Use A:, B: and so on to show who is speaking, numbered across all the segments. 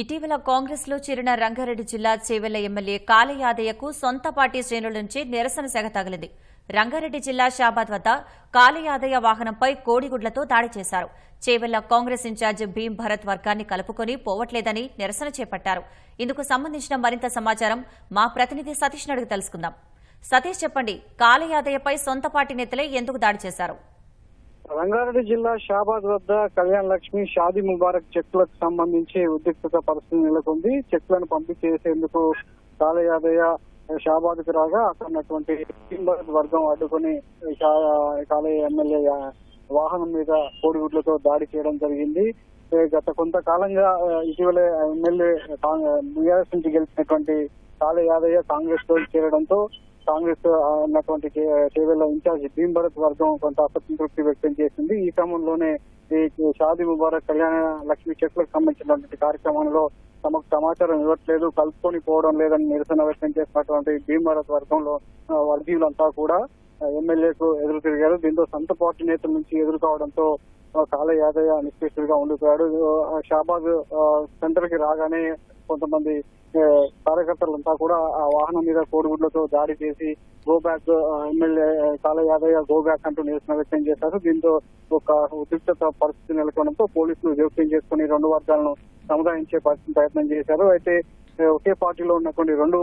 A: ఇటీవల కాంగ్రెస్లో చేరిన రంగారెడ్డి జిల్లా చేవెళ్ళ ఎమ్మెల్యే కాలయాదయ్యకు సొంత పార్టీ శ్రేణుల నుంచి నిరసన సెగ తగిలింది. రంగారెడ్డి జిల్లా షాబాద్ వద్ద కాలయాదయ్య వాహనంపై కోడిగుడ్లతో దాడి చేశారు. చేవెళ్ళ కాంగ్రెస్ ఇన్ఛార్జ్ భీం భరత్ వర్గాన్ని కలుపుకొని పోవట్లేదని నిరసన చేపట్టారు. ఇందుకు సంబంధించిన మరింత సమాచారం మా ప్రతినిధి సతీష్ అడిగి తెలుసుకుందాం. సతీష్ చెప్పండి కాలయాదయ్యపై సొంత పార్టీ నేతలే ఎందుకు దాడి చేశారు?
B: రంగారెడ్డి జిల్లా షాబాద్ వద్ద కళ్యాణ్ లక్ష్మి షాదీ ముబారక్ చెక్లకు సంబంధించి ఉద్రిక్తత పరిస్థితి నెలకొంది. చెక్లను పంపిణీ చేసేందుకు కాలయాదయ్య షాబాద్కు రాగా అక్కడ ఉన్నటువంటి వర్గం అడ్డుకొని కాలయ ఎమ్మెల్యే వాహనం మీద కోడిగుడ్లతో దాడి చేయడం జరిగింది. గత కొంతకాలంగా ఇటీవలే ఎమ్మెల్యే బీఆర్ఎస్ నుంచి గెలిచినటువంటి కాళ యాదయ్య కాంగ్రెస్లో చేరడంతో కాంగ్రెస్ ఉన్నటువంటి కే- ఇన్ఛార్జ్ భీమ్ భరత్ వర్గం కొంత అసంతృప్తి వ్యక్తం చేసింది. ఈ క్రమంలోనే ఈ షాదీ ముబారక్ కళ్యాణ లక్ష్మి చెట్లకు సంబంధించినటువంటి కార్యక్రమంలో తమకు సమాచారం ఇవ్వట్లేదు కలుపుకొని పోవడం లేదని నిరసన వ్యక్తం చేసినటువంటి భీమ్ భరత్ వర్గంలో వర్గీయులంతా కూడా ఎమ్మెల్యేకు ఎదురు తిరిగారు. దీంతో సొంత పార్టీ నేతల నుంచి ఎదురు కావడంతో ఆ, కాళ యాదయ్య నిష్పేషుడిగా ఉండిపోయాడు. షాబాద్ సెంటర్కి రాగానే కొంతమంది కార్యకర్తలంతా కూడా ఆ వాహనం మీద కోడిగుడ్లతో దాడి చేసి గో బ్యాక్ ఎమ్మెల్యే కాల యాదయ్య గో బ్యాక్ అంటూ నిరసన వ్యక్తం చేశారు. దీంతో ఒక ఉద్రిక్తత పరిస్థితి నెలకొనడంతో పోలీసులు జోక్యం చేసుకుని రెండు వర్గాలను సముదాయించే పరిస్థితి ప్రయత్నం చేశారు. అయితే ఒకే పార్టీలో ఉన్నటువంటి రెండు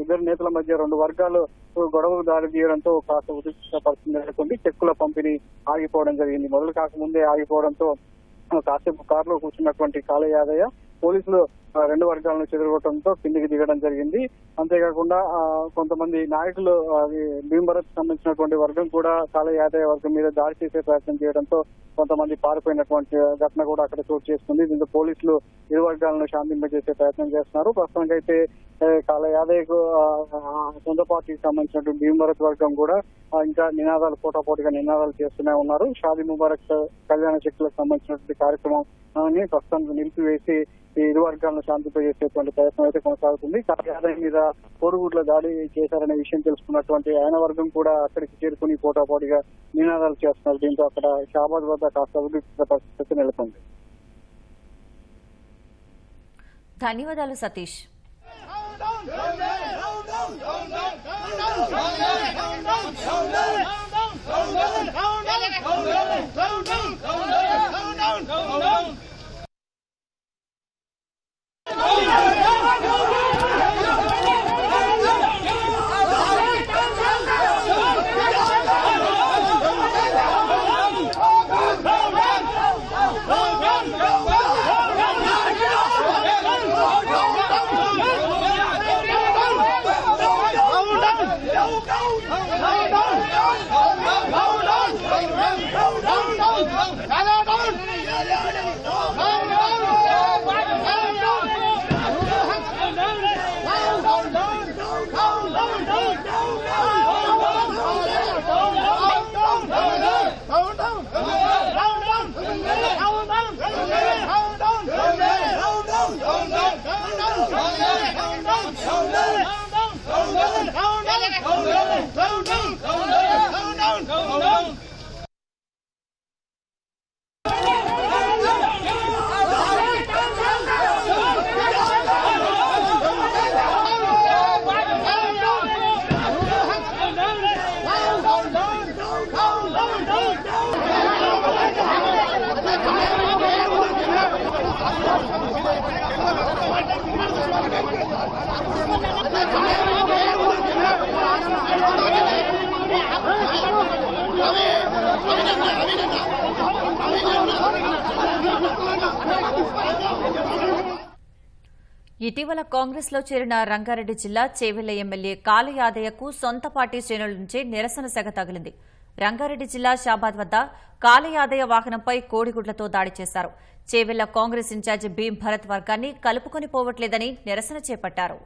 B: ఇద్దరు నేతల మధ్య రెండు వర్గాలు గొడవకు దారి తీయడంతో కాస్త ఉద్రిక్త పరిస్థితి నెలకొంది. చెక్కుల పంపిణీ ఆగిపోవడం జరిగింది. మొదలు కాకముందే ఆగిపోవడంతో కాసేపు కారులో కూర్చున్నటువంటి కాళ యాదయ్య పోలీసులు రెండు వర్గాలను చెదరగొట్టడంతో కిందికి దిగడం జరిగింది. అంతేకాకుండా కొంతమంది నాయకులు భీమభరత్ సంబంధించినటువంటి వర్గం కూడా కాళ యాదయ్య వర్గం మీద దాడి చేసే ప్రయత్నం చేయడంతో కొంతమంది పారిపోయినటువంటి ఘటన కూడా అక్కడ చోటు చేసుకుంది. దీంతో పోలీసులు ఇరు వర్గాలను శాంతింపజేసే ప్రయత్నం చేస్తున్నారు. ప్రస్తుతానికి అయితే యాదయ్యకు సొంత పార్టీకి సంబంధించినటువంటి భీమభరత్ వర్గం కూడా ఇంకా నినాదాలు పోటాపోటీగా నినాదాలు చేస్తూనే ఉన్నారు. షాది ముబారక్ కళ్యాణ శక్తులకు సంబంధించినటువంటి కార్యక్రమం ప్రస్తుతానికి నిలిపివేసి ఈ ఇరు వర్గాలను శాంతింపజేసేటువంటి ప్రయత్నం అయితే కొనసాగుతుంది. కార్యాలయం మీద కోడిగుడ్ల దాడి చేశారనే విషయం తెలుసుకున్నటువంటి ఆయన వర్గం కూడా అక్కడికి చేరుకుని పోటాపోటీగా నినాదాలు చేస్తున్నారు. దీంతో అక్కడ షాబాద్ వద్ద కాస్త ఉద్రిక్త పరిస్థితి నెలకొంది.
A: ధన్యవాదాలు సతీష్. no, no, no. ఇటీవల కాంగ్రెస్లో చేరిన రంగారెడ్డి జిల్లా చేవెళ్ళ ఎమ్మెల్యే కాలయాదయ్యకు సొంత పార్టీ శ్రేణుల నుంచి నిరసన సెగ తగిలింది రంగారెడ్డి జిల్లా షాబాద్ వద్ద కాలయాదయ్య వాహనంపై కోడిగుడ్లతో దాడి చేశారు చేవెళ్ళ కాంగ్రెస్ ఇన్ఛార్జి భీం భరత్ వర్గాన్ని కలుపుకొని పోవట్లేదని నిరసన చేపట్టారు